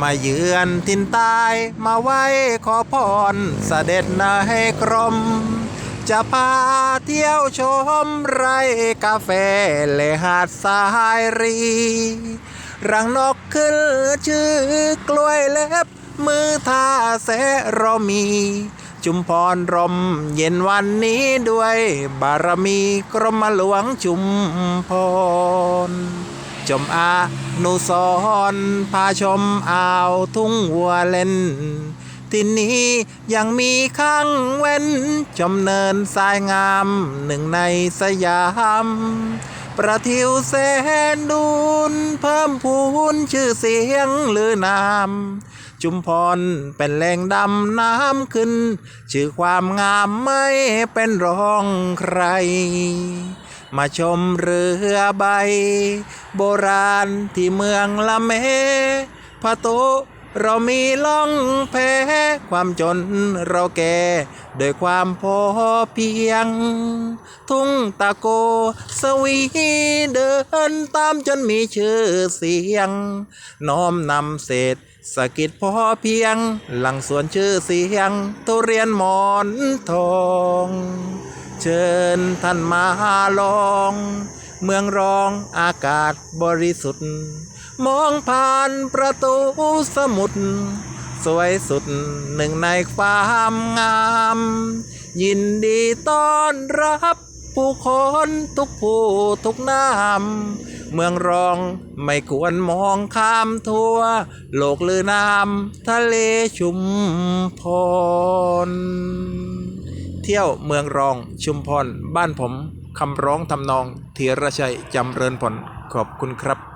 มาเยือนทินใตายมาไหว้ขอพรเสด็จนายกรม จะพาเที่ยวชมไร่กาแฟและหาดทรายรี รังนกขึ้นชื่อกล้วยเล็บ มือท่าแสรมี จุมพรรมเย็นวันนี้ด้วยบารมีกรมหลวงจุมพร จมอานุสรณ์พาชมอ่าวทุ่งวัวเล่น ที่นี้ยังมีข้างเว้น ชมเนินสายงามหนึ่งในสยาม ประทิวแสนดูน เพิ่มพูนชื่อเสียงลือนามจุมพรเป็นแหล่งดำน้ำขึ้น ชื่อความงามไม่เป็นรองใคร มาชมเรือใบ โบราณที่เมืองละเมพะโตเรามีล่องแพความจนเราแก่โดวยความพอเพียง ทุ่งตะโกสวีเดินตามจนมีชื่อเสียง น้อมนำเศษสกิจพอเพียง หลังสวนชื่อเสียง ทุเรียนหมอนทอง เชิญท่านมาลอง เมืองรองอากาศบริสุทธิ์ มองผ่านประตูสมุทรสวยสุดหนึ่งในความงาม ยินดีต้อนรับผู้คนทุกผู้ทุกนามเมืองรองไม่ควรมองข้ามทัวโลกลือนามทะเลชุมพร เที่ยวเมืองรอง ชุมพร บ้านผมคำร้องทำนองธีรชัยจำเริญผลขอบคุณครับ